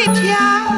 ဒီဖျား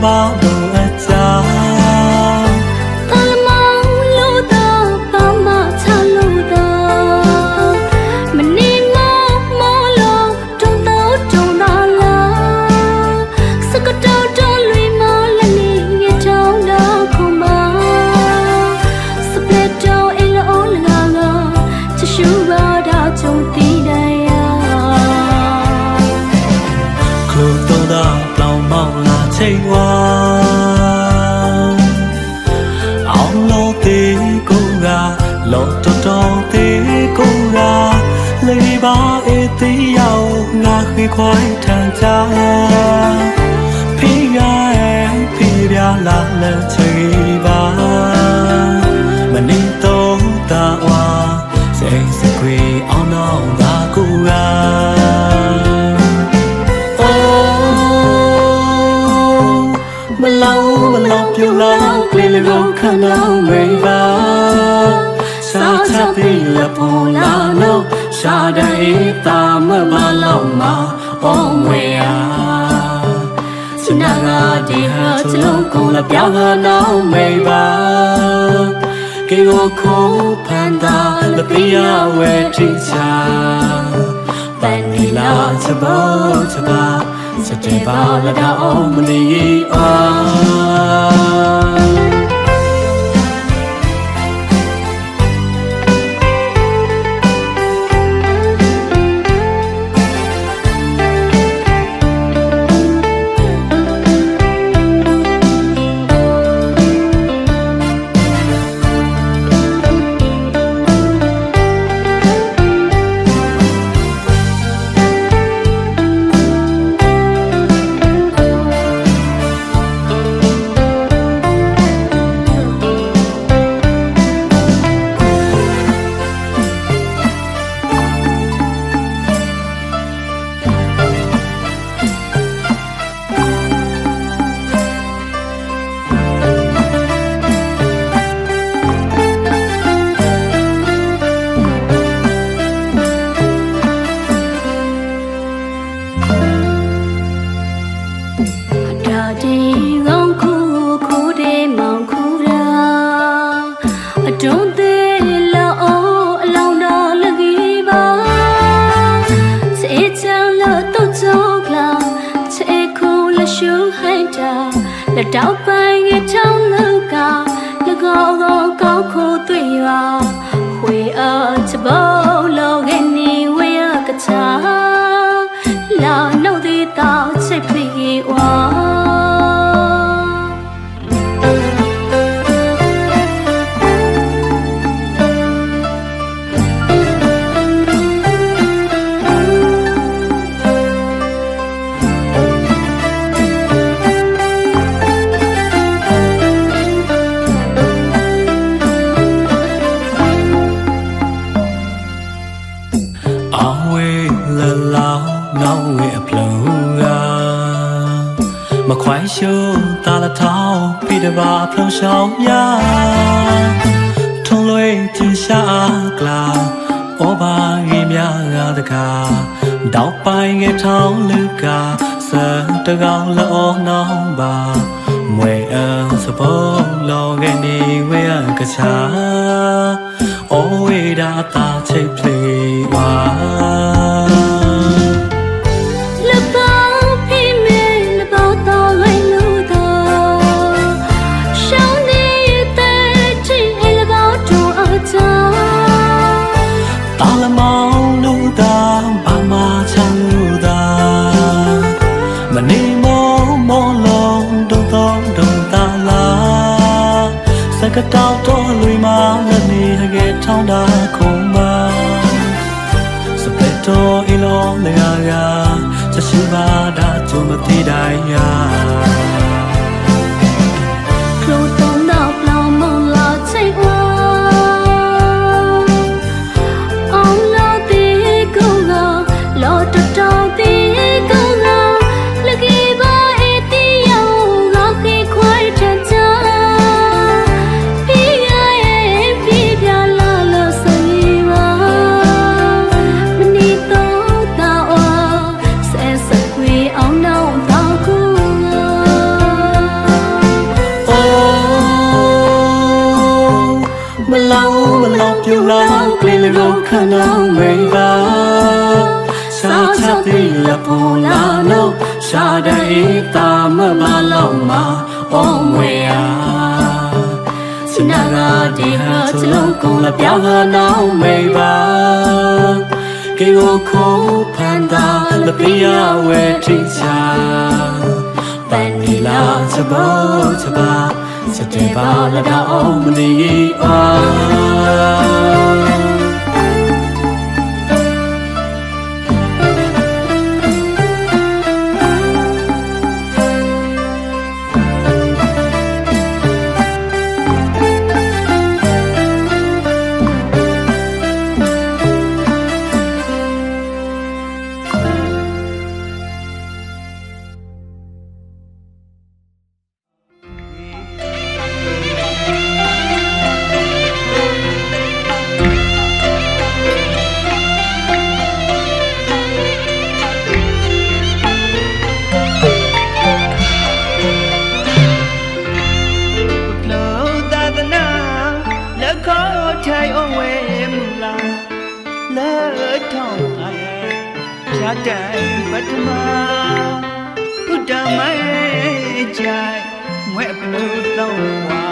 about 我างเပြောင်းဟာနောင်မိပါကေကိုခိုးဖန်တာလပိယဝဲထိချာပန်နီလာချဘောချဘာစတေပါလဒအောင်မလီအာ တောက်ပိုင်ငချောင်းလောက်က၎င်းကောက်ခိုးတွေ့ရဝေအားချဘော မခွိုင်းရှုတာလထောင်းဖိတပါဖလုံရှောင်းရထုံလွေတင်ရှာကလာဩဘာကြီးများကတကားတောက်ပိုင်ငယ်ထောင်းလူကစံတကောင်လောနောင်းပါမွေအံစပုံလောကနေဝေးကချာ Always that thought to play why အလုံး စနာရဒီဟာချလုံးကုန်လာပြောင်းလာနော်မေးပါကေကိုခိုးဖန်တာလပိယဝဲထိချာပန်နီလာချဘောချပါစတဲ့ပါလာတော့မနေအာ cha dai pat ma put da mai jai mwe plu tong wa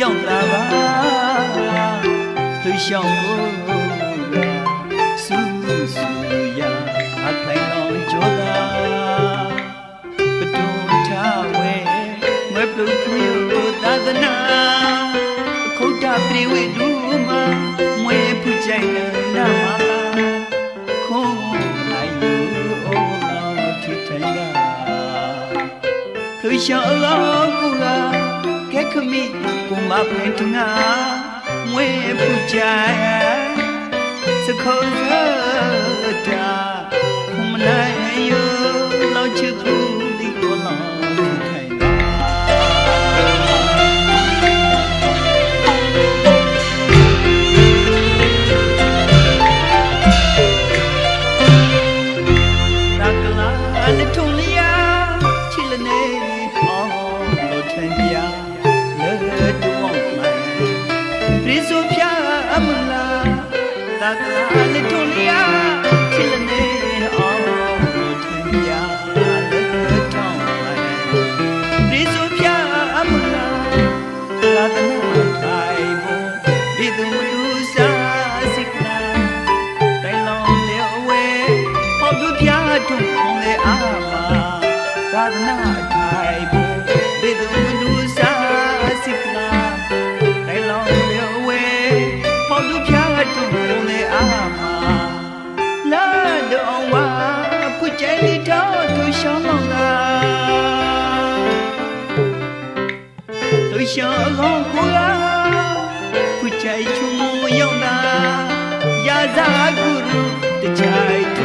yong la ba lu xiao ko su su ya a khai long cho da ပတုထဝေမပလုခရီကိုသာသနာအခုတပြေဝေဒူမမွေဖူကြိုင်နာမ လူရှောလောကူလာကဲခမီကိုမဖင်တငါမွေဖူကြိုင်စခေါ်တာ ရှောင်းကောင်းကိုကခုချိုင်ချုံရောက်လာရာဇာဂုရုတချိုင်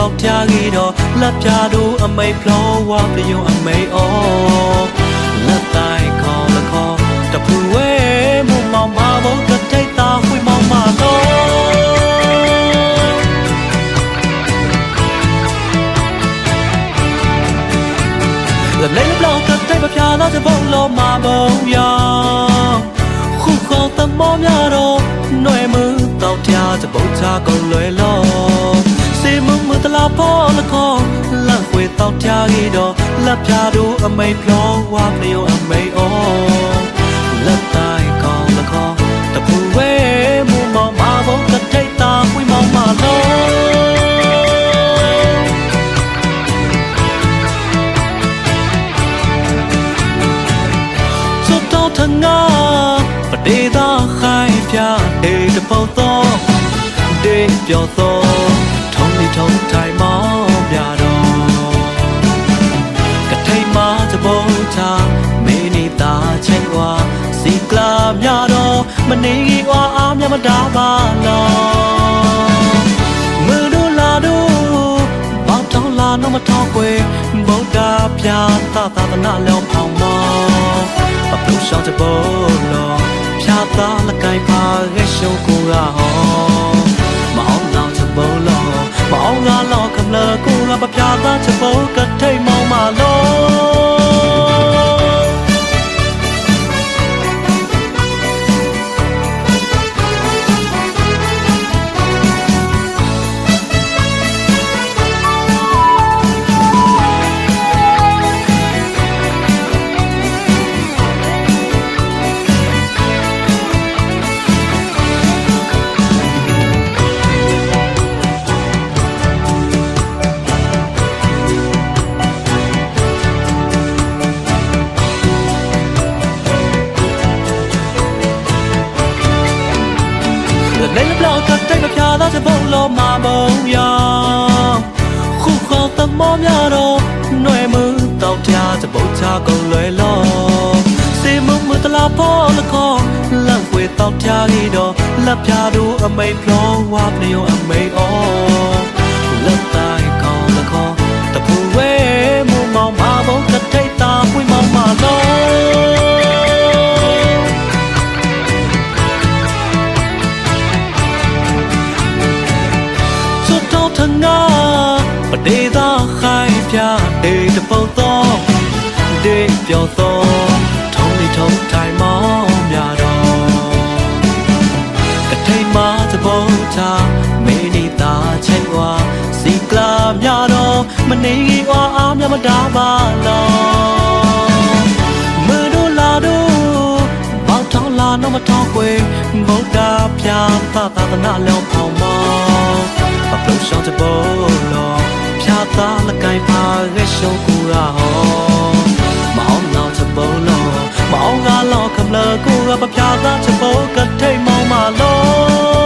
တော့ပြားကြီးတော့လက်ပြားတို့အမိတ်ဖလောဝပလျုံအမိတ်အော်လက်တိုင်းခေါ်လခေါ်တပူဝဲမမောင်မဘုံကတိတ်တာဝိမောင်မတော့လက်လေးဘလောက်ကတိတ်မပြားတော့ဘုံလုံးမဘုံရောင်ခုခေါ်တမောများတော့ຫນွယ်မှုတော့ပြားတပုတ်ချကုန်လွယ်လော ပေါ်လကောလန့်ခွေတောက်ပြားကြီးတော့လက်ပြားတို့အမိန်ပြောဝါမလျော်အမိန်အော်လက်တိုင်းကောင်းလကောတပူဝဲမူမောင်မဘုံကထိတ်တာဝိမောင်မလုံးထငါပဒေသာခိုင်ပြအေတပေါတော့ဒေပြောတော့ထုံးထုံးတိုင်း မနေကြီးွာအားမြမတာပါလောမတို့လာတို့ဘောက်ထောင်းလာတော့မထောက်ွယ်ဗုဒ္ဓပြာသာသာသနာလောဖောင်းမောအပလူရှောင်းတဲ့ဘောလောဖြာသားလကိုင်ပါရဲ့ရှုံးကိုကဟောမအောင်လောင်ချဘောလောမအောင်ငါလောကမလကိုကပပြာသားချဘောကထိတ်မောင်းမလောလေ လက်ပြတို့အမိန်ဖလောဝါပနေယောအမိန်အောလက်တိုင်းကောင်းတဲ့ခေါ်တပူဝဲမမောင်မဘုံကတိတ်တာပွင့်မောင်မလုံးစွတ်တော့ထနာပဒေသာခိုင်ပြဒေတပုတ်တော့ဒေပြောတော့ထုံးနေထုံးတိုင်း နေွာအောင်မြမတာပါလောမတို့လာတို့ဘောက်ထောင်းလာတော့မထောင်းခွေဗုဒ္ဓပြသသာသနာလုံးဖောင်းမောအပလုံးရှောင်းတဘောလောဖြာသားလကိုင်ပါရဲ့ရှုံးကူရာဟောမအောင်နောက်တဘောလောမအောင်ကလောက်ခမလကိုကပဖြာသားချဘောကထိတ်မောင်းမလော